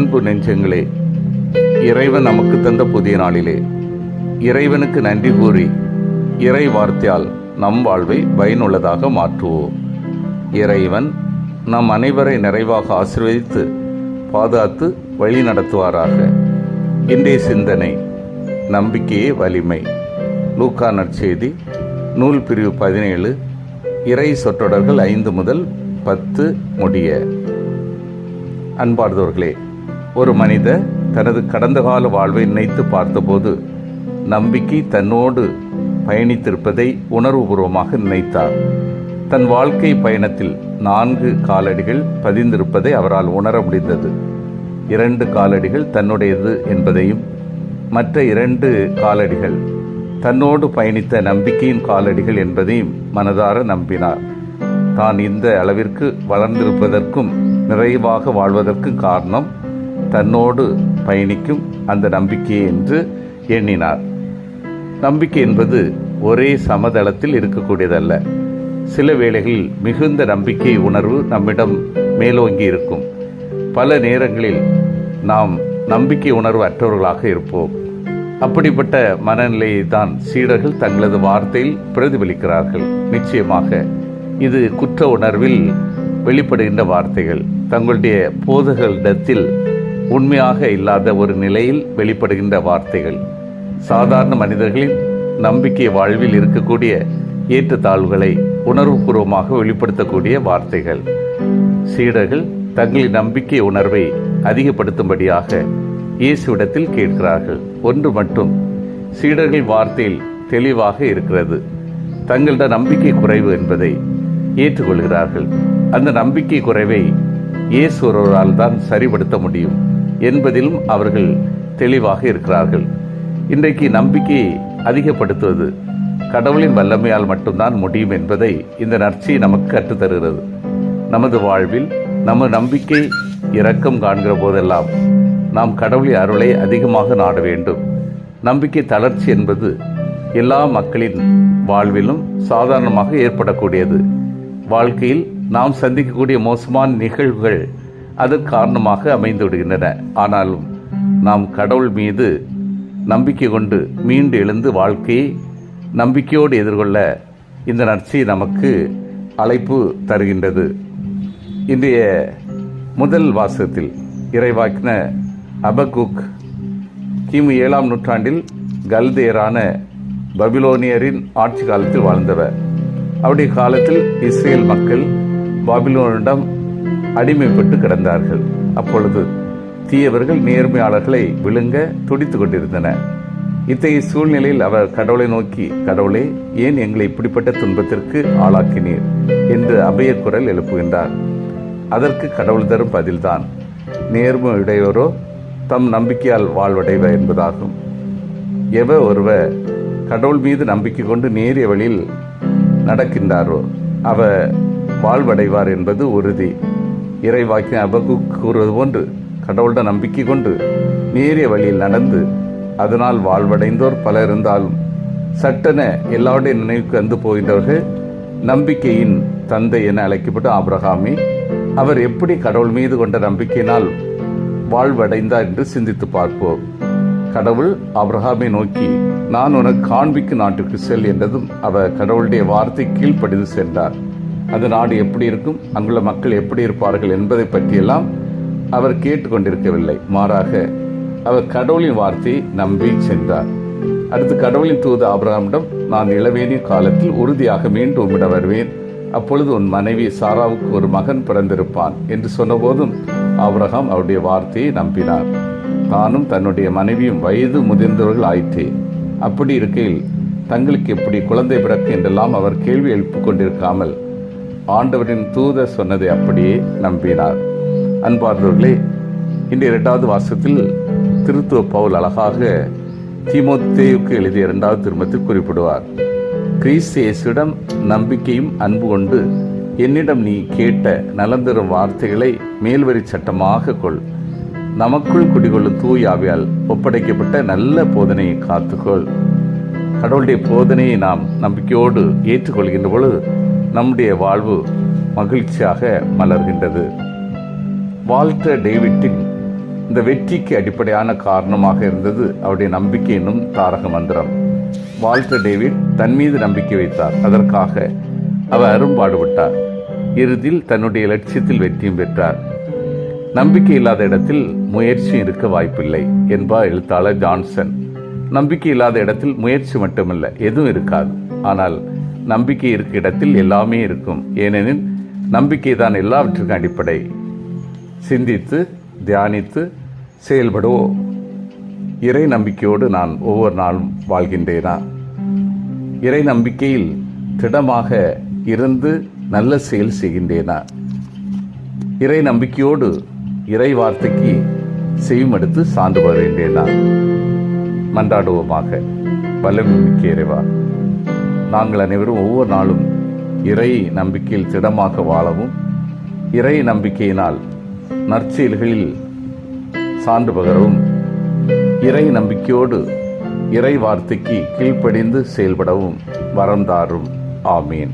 அன்பு நெஞ்சங்களே இறைவன் நமக்கு தந்த புதிய நாளிலே இறைவனுக்கு நன்றி கூறி இறை வார்த்தையால் நம் வாழ்வை பயனுள்ளதாக மாற்றுவோம். இறைவன் நம் அனைவரை நிறைவாக ஆசீர்வதித்து பாதுகாத்து வழி நடத்துவாராக. இன்றைய சிந்தனை நம்பிக்கையே வலிமை. லூக்கா நற்செய்தி நூல் பிரிவு பதினேழு இறை சொற்றொடர்கள் ஐந்து முதல் பத்து முடிய. அன்பார்ந்தவர்களே ஒரு மனிதர் தனது கடந்த கால வாழ்வை நினைத்து பார்த்தபோது நம்பிக்கை தன்னோடு பயணித்திருப்பதை உணர்வுபூர்வமாக நினைத்தார். தன் வாழ்க்கை பயணத்தில் நான்கு காலடிகள் பதிந்திருப்பதை அவரால் உணர முடிந்தது. இரண்டு காலடிகள் தன்னுடையது என்பதையும் மற்ற இரண்டு காலடிகள் தன்னோடு பயணித்த நம்பிக்கையின் காலடிகள் என்பதையும் மனதார நம்பினார். தான் இந்த அளவிற்கு வளர்ந்திருப்பதற்கும் நிறைவாக வாழ்வதற்கும் காரணம் தன்னோடு பயணிக்கும் அந்த நம்பிக்கையை என்று எண்ணினார். நம்பிக்கை என்பது ஒரே சமதளத்தில் இருக்கக்கூடியதல்ல. சில வேளைகளில் மிகுந்த நம்பிக்கை உணர்வு நம்மிடம் மேலோங்கி இருக்கும். பல நேரங்களில் நாம் நம்பிக்கை உணர்வு அற்றவர்களாக இருப்போம். அப்படிப்பட்ட மனநிலையை தான் சீடர்கள் தங்களது வார்த்தையில் பிரதிபலிக்கிறார்கள். நிச்சயமாக இது குற்ற உணர்வில் வெளிப்படுகின்ற வார்த்தைகள். தங்களுடைய போதகளிடத்தில் உண்மையாக இல்லாத ஒரு நிலையில் வெளிப்படுகின்ற வார்த்தைகள். சாதாரண மனிதர்களின் நம்பிக்கை வாழ்வில் இருக்கக்கூடிய ஏற்றத்தாழ்வுகளை உணர்வுபூர்வமாக வெளிப்படுத்தக்கூடிய வார்த்தைகள். சீடர்கள் தங்களின் நம்பிக்கை உணர்வை அதிகப்படுத்தும்படியாக இயேசுவிடத்தில் கேட்கிறார்கள். ஒன்று மட்டும் சீடர்கள் வார்த்தையில் தெளிவாக இருக்கிறது. தங்களிட நம்பிக்கை குறைவு என்பதை ஏற்றுக்கொள்கிறார்கள். அந்த நம்பிக்கை குறைவை இயேசு ஒருவரால் தான் சரிபடுத்த முடியும். என்பதிலும் அவர்கள் தெளிவாக இருக்கிறார்கள். இன்றைக்கு நம்பிக்கையை அதிகப்படுத்துவது கடவுளின் வல்லமையால் மட்டும்தான் முடியும் என்பதை இந்த நற்சி நமக்கு கற்றுத்தருகிறது. நமது வாழ்வில் நம்ம நம்பிக்கை இரக்கம் காண்கிற போதெல்லாம் நாம் கடவுளின் அருளை அதிகமாக நாட வேண்டும். நம்பிக்கை தளர்ச்சி என்பது எல்லா மக்களின் வாழ்விலும் சாதாரணமாக ஏற்படக்கூடியது. வாழ்க்கையில் நாம் சந்திக்கக்கூடிய மோசமான நிகழ்வுகள் அதற்கு காரணமாக அமைந்து விடுகின்றன. ஆனாலும் நாம் கடவுள் மீது நம்பிக்கை கொண்டு மீண்டு எழுந்து வாழ்க்கையை நம்பிக்கையோடு எதிர்கொள்ள இந்த நற்சி நமக்கு அழைப்பு தருகின்றது. இன்றைய முதல் வாசகத்தில் இறைவாக்கின அபகுக் கிமு ஏழாம் நூற்றாண்டில் கல்தேரான பபிலோனியரின் ஆட்சி காலத்தில் வாழ்ந்தவர். அவருடைய காலத்தில் இஸ்ரேல் மக்கள் பாபிலோனிடம் அடிமைப்பட்டு கிடந்தார்கள். அப்பொழுது தீயவர்கள் நேர்மையாளர்களை விழுங்க துடித்து கொண்டிருந்தன இத்தகைய சூழ்நிலையில் அவர் கடவுளை நோக்கி கடவுளே ஏன் எங்களை இப்படிப்பட்ட துன்பத்திற்கு ஆளாக்கினீர்? என்று அபய குரல் எழுப்புகின்றார். அதற்கு கடவுள் தரும் பதில்தான். நேர்மையுடையோரோ தம் நம்பிக்கையால் வாழ்வடைவர் என்பதாகும். எவ ஒருவர் கடவுள் மீது நம்பிக்கை கொண்டு நேரிய வழியில் நடக்கின்றாரோ அவ வாழ்வடைவார் என்பது உறுதி. இறைவாக்கிய அபகு கூறுவது போன்று கடவுளிட நம்பிக்கை கொண்டு நேரிய வழியில் நடந்து அதனால் வாழ்வடைந்தோர் பலர் இருந்தாலும் சட்டென எல்லாருடைய நினைவுக்கு வந்து போகின்றவர்கள் நம்பிக்கையின் தந்தை என அழைக்கப்பட்ட ஆப்ரஹாமி அவர் எப்படி கடவுள் மீது கொண்ட நம்பிக்கையினால் வாழ்வடைந்தார் என்று சிந்தித்து பார்ப்போம். கடவுள் அப்ரஹாமை நோக்கி நான் உனக்கு காண்பிக்கும் நாட்டுக்கு செல் என்றதும் அவர் கடவுளுடைய வார்த்தை கீழ்ப்படிந்து சென்றார். அந்த நாடு எப்படி இருக்கும் அங்குள்ள மக்கள் எப்படி இருப்பார்கள் என்பதை பற்றியெல்லாம் அவர் கேட்டுக்கொண்டிருக்கவில்லை. மாறாக அவர் கடவுளின் வார்த்தையை நம்பி சென்றார். அடுத்து கடவுளின் தூது ஆபிரகாமிடம் நான் இளவேனின் காலத்தில் உறுதியாக மீண்டும் உம்மிடம் வருவேன். அப்பொழுது உன் மனைவி சாராவுக்கு ஒரு மகன் பிறந்திருப்பான் என்று சொன்னபோதும் ஆபிரகாம் அவருடைய வார்த்தையை நம்பினார். தானும் தன்னுடைய மனைவியும் வயது முதிர்ந்தவர்கள் ஆயிற்றே. அப்படி இருக்கையில் தங்களுக்கு எப்படி குழந்தை பிறக்கு? என்றெல்லாம் அவர் கேள்வி எழுப்பிக் கொண்டிருக்காமல் ஆண்டவரின் தூதர் சொன்னதை அப்படியே நம்பினார். அன்பார்ந்தவர்களே இந்த இரண்டாவது வாசத்தில் திருத்துவ பவுல் அழகாக தீமோத்தேயுக்கு எழுதிய இரண்டாவது திருமத்தில் குறிப்பிடுவார். கிறிஸ்து நம்பிக்கையும் அன்பு கொண்டு என்னிடம் நீ கேட்ட நலந்தரும் வார்த்தைகளை மேல்வரி சட்டமாக கொள். நமக்குள் குடிகொள்ளும் தூயாவியால் ஒப்படைக்கப்பட்ட நல்ல போதனையை காத்துக்கொள். கடவுளுடைய போதனையை நாம் நம்பிக்கையோடு ஏற்றுக்கொள்கின்ற பொழுது நம்முடைய வாழ்வு மகிழ்ச்சியாக மலர்கின்றது. வால்டர் டேவிட்டின் இந்த வெற்றிக்கு அடிப்படையான காரணமாக இருந்தது அவருடைய நம்பிக்கை என்னும் தாரக மந்திரம். வால்டர் டேவிட் தன் மீது நம்பிக்கை வைத்தார். அதற்காக அவர் அரும்பாடுபட்டார் இறுதியில் தன்னுடைய லட்சியத்தில் வெற்றியும் பெற்றார். நம்பிக்கை இல்லாத இடத்தில் முயற்சி இருக்க வாய்ப்பில்லை என்பார் எழுத்தாளர் ஜான்சன். நம்பிக்கை இல்லாத இடத்தில் முயற்சி மட்டுமல்ல எதுவும் இருக்காது. ஆனால் நம்பிக்கை இருக்க இடத்தில் எல்லாமே இருக்கும். ஏனெனில் நம்பிக்கை தான் எல்லாவற்றுக்கும் அடிப்படை. சிந்தித்து தியானித்து செயல்படுவோம் இறை நம்பிக்கையோடு நான் ஒவ்வொரு நாளும் வாழ்கின்றேனா? இறை நம்பிக்கையில் திடமாக இருந்து நல்ல செயல் செய்கின்றேனா? இறை நம்பிக்கையோடு இறை வார்த்தைக்கு செய்யுமெடுத்து சான்று வருகின்றேனா மன்றாடுவோமாக. வல்லமிக்க இறைவா. நாங்கள் அனைவரும் ஒவ்வொரு நாளும் இறை நம்பிக்கையில் திடமாக வாழவும் இறை நம்பிக்கையினால் நற்செயல்களில் சான்று பகரவும் இறை நம்பிக்கையோடு இறை வார்த்தைக்கு கீழ்ப்படிந்து செயல்படவும் வரம் தாரும். ஆமீன்.